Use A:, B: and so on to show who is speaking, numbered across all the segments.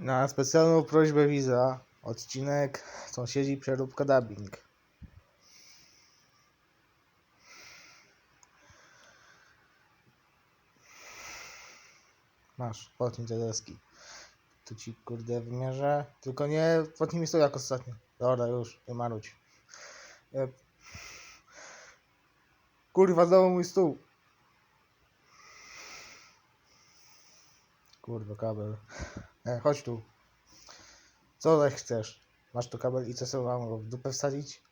A: Na specjalną prośbę widza, odcinek Sąsiedzi Przeróbka Dubbing. Masz, potnij te deski. Tu ci kurde wymierzę. Tylko nie potnij mi stół jak ostatnio. Dobra, już, nie marudź. E, Kurwa, znowu mój stół. Kurwa, kabel. E, chodź tu. Co zaś chcesz? Masz tu kabel i co sobie mam go w dupę wsadzić?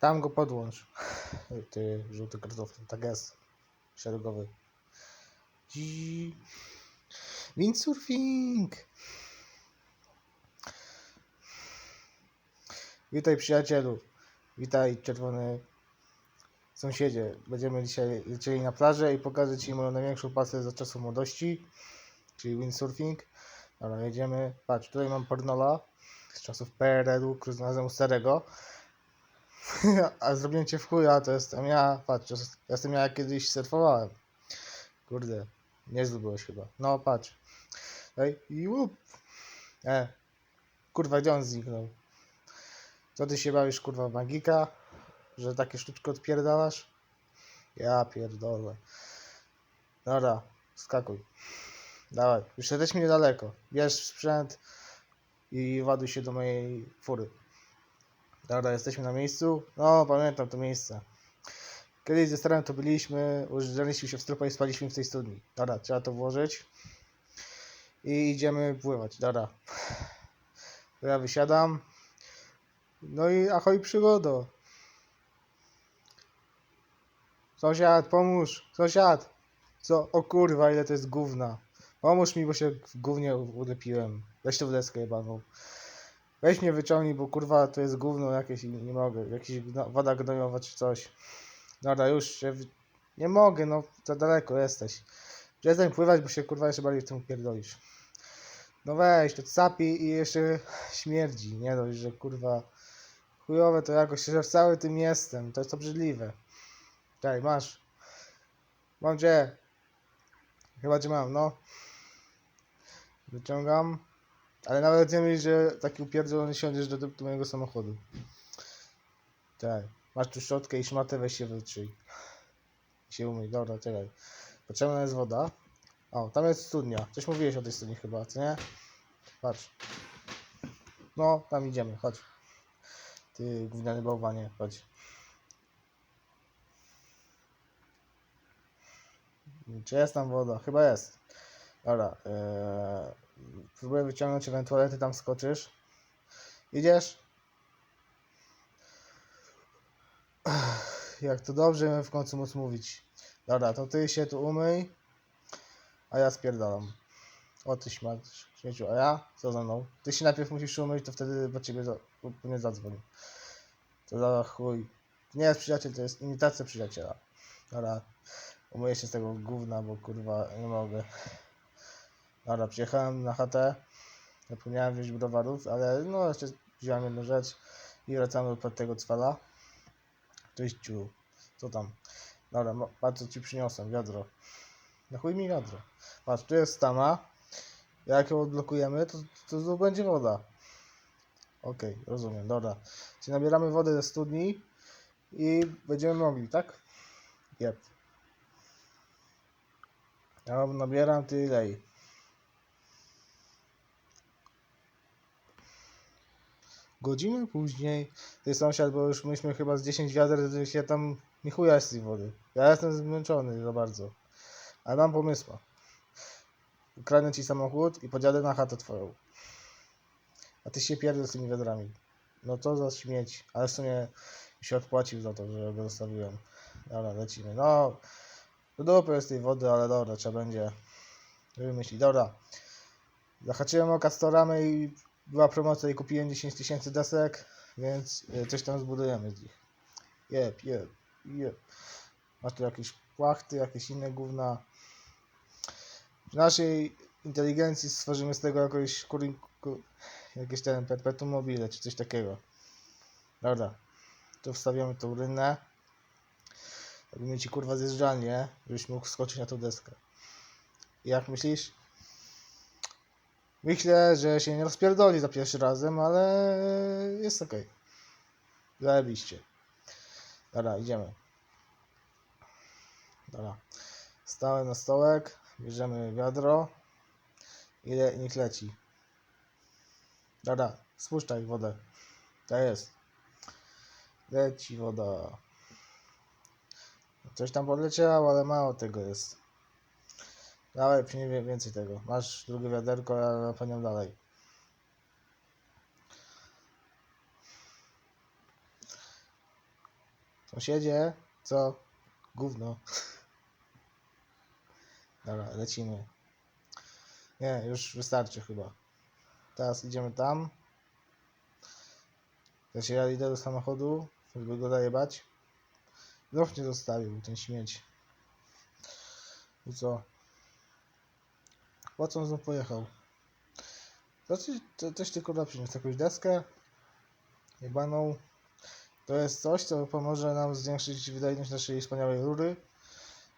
A: Tam go podłącz. Ty, żółty kartofel. Tak jest. Szeregowy. Windsurfing! Witaj przyjacielu. Witaj czerwony sąsiedzie. Będziemy dzisiaj lecieli na plażę i pokażę Ci moją największą pasję za czasów młodości, czyli windsurfing. Dobra, jedziemy. Patrz, tutaj mam pornola z czasów PRL-u, który znalazłem u starego. A zrobiłem cię w chuja, to jestem ja. Patrz, to jest- jestem ja kiedyś surfowałem. Kurde, niezły byłeś chyba. No, patrz. Ej, i. E, kurwa, gdzie on zniknął? Co ty się bawisz, kurwa, magika? Że takie sztuczki odpierdalasz? Ja pierdolę. Dobra, skakuj. Dawaj, już jesteśmy niedaleko. Bierz sprzęt i ładuj się do mojej fury. Dobra, jesteśmy na miejscu. No, pamiętam to miejsce. Kiedyś ze starym to byliśmy, używaliśmy się w strupa i spaliśmy w tej studni. Dobra, trzeba to włożyć. I idziemy pływać. Dobra. Ja wysiadam. No i ahoj przygodo. Sąsiad, pomóż! Sąsiad! Co? O kurwa, ile to jest gówna. Pomóż mi, bo się w gównie ulepiłem. Weź to w deskę jebaną. Weź mnie wyciągnij, bo kurwa to jest gówno jakieś i nie mogę. Jakiś woda gnojowa czy coś. Dobra, już się... wy- Nie mogę, no za daleko jesteś. Przestań pływać, bo się kurwa jeszcze bardziej w tym pierdolisz. No weź, to capi i jeszcze śmierdzi. Nie dość, że kurwa chujowe to jakoś, że w cały tym jestem. To jest obrzydliwe. Daj, masz. Mam cię. Chyba cię mam, no. Wyciągam. Ale nawet nie myśl, że taki upierdolony siądziesz do, do mojego samochodu. Tak. Masz tu szczotkę i szmatę, weź się wytrzyj. Się umyj. Dobra, czekaj. Potrzebna jest woda. O, tam jest studnia. Coś mówiłeś o tej studni chyba, co nie? Patrz. No, tam idziemy, chodź. Ty gówniany bałwanie, chodź. Czy jest tam woda? Chyba jest. Dobra. Eee, próbuję wyciągnąć, ewentualnie ty tam skoczysz. Idziesz? Jak to dobrze w końcu móc mówić. Dobra, to ty się tu umyj, a ja spierdalam. O ty śmiać, śmieciu, a ja? Co ze mną? Ty się najpierw musisz umyć, to wtedy do ciebie za, po mnie zadzwoni. To za chuj. Nie jest przyjaciel, to jest imitacja przyjaciela. Dobra, umyję się z tego gówna, bo kurwa nie mogę. Dobra, przyjechałem na chatę. Zapomniałem wziąć browarów, ale no jeszcze wziąłem jedną rzecz i wracamy do tego cwala. Cześć ciu. Co tam? Dobra, patrz co ci przyniosłem, wiadro. Na chuj mi wiadro. Patrz, tu jest stama. Jak ją odblokujemy, to, to będzie woda. Okej, rozumiem, dobra. Czyli nabieramy wodę ze studni i będziemy mogli, tak? Jep. Ja nabieram, ty lej. Godzinę później, sąsiad, bo już myśmy chyba z 10 wiader, się tam nie chuja z tej wody. Ja jestem zmęczony za bardzo. Ale mam pomysła. Ukradnę ci samochód i podjadę na chatę twoją. A ty się pierdol z tymi wiadrami. No to za śmieć. Ale w sumie się odpłacił za to, że go zostawiłem. Dobra, lecimy. No, do dupy jest tej wody, ale dobra, trzeba będzie wymyślić. Dobra. Zahaczyłem o Castoramy i była promocja i kupiłem 10 tysięcy desek, więc y, coś tam zbudujemy z nich. Jep, jep, jep. Masz tu jakieś płachty, jakieś inne gówna. W naszej inteligencji stworzymy z tego jakoś kurin, ku, jakieś ten perpetuum mobile, czy coś takiego. Dobra. Tu wstawiamy tą rynnę. Robimy ci kurwa zjeżdżalnię, żebyś mógł skoczyć na tą deskę. I jak myślisz? Myślę, że się nie rozpierdoli za pierwszy razem, ale jest okej. Zajebiście. Dobra, idziemy. Dobra. Stałem na stołek, bierzemy wiadro i le, niech leci. Dobra, spuszczaj wodę. To jest. Leci woda. Coś tam podleciało, ale mało tego jest. Dawaj, wie- więcej tego. Masz drugie wiaderko, ja napełniam dalej. Sąsiedzie, co? Gówno. Dobra, lecimy. Nie, już wystarczy chyba. Teraz idziemy tam. Ja się idę do samochodu, żeby go zajebać. Znów nie zostawił ten śmieć. I co? Po co on znów pojechał? Coś, to, coś tylko da przyniósł jakąś deskę jebaną. To jest coś, co pomoże nam zwiększyć wydajność naszej wspaniałej rury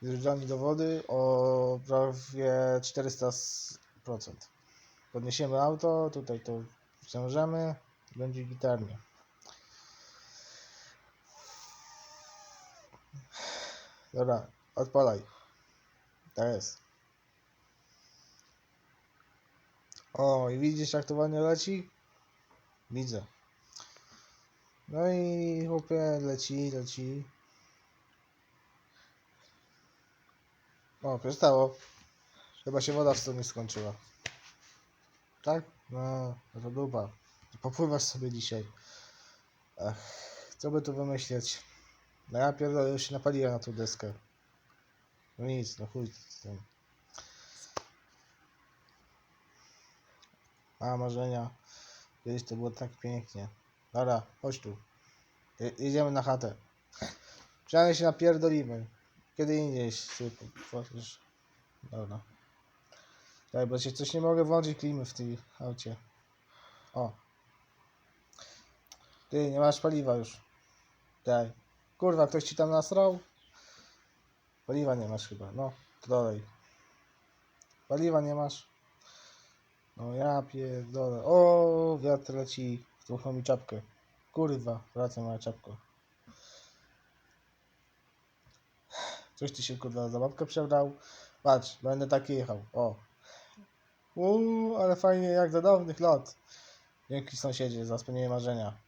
A: z źródłami do wody o prawie 400%. Podniesiemy auto, tutaj to wciążemy, będzie gitarnie. Dobra, odpalaj. To jest. O, i widzisz jak to ładnie leci? Widzę. No i chłopie leci, leci. O, przestało. Chyba się woda w stronie skończyła. Tak? No, no to dupa. Popływasz sobie dzisiaj. Ach, co by tu wymyśleć? No ja pierdolę, już się napaliłem na tą deskę. No nic, no chuj z tym. A marzenia. Kiedyś to było tak pięknie. Dobra, chodź tu. Je- Jedziemy na chatę. Przynajmniej się napierdolimy. Kiedy indziej się potworzysz. Dobra. Daj, bo się coś nie mogę włączyć klimy w tej aucie. O. Ty, nie masz paliwa już. Daj. Kurwa, ktoś ci tam nasrał? Paliwa nie masz chyba. No, to dalej. Paliwa nie masz? No ja pierdolę. O, wiatr leci. Zdmuchnął mi czapkę. Kurwa, wraca moja czapka. Coś ty się kurwa za babkę przebrał. Patrz, będę taki jechał. O. Uuu, ale fajnie jak za dawnych lat. Dzięki sąsiedzie za spełnienie marzenia.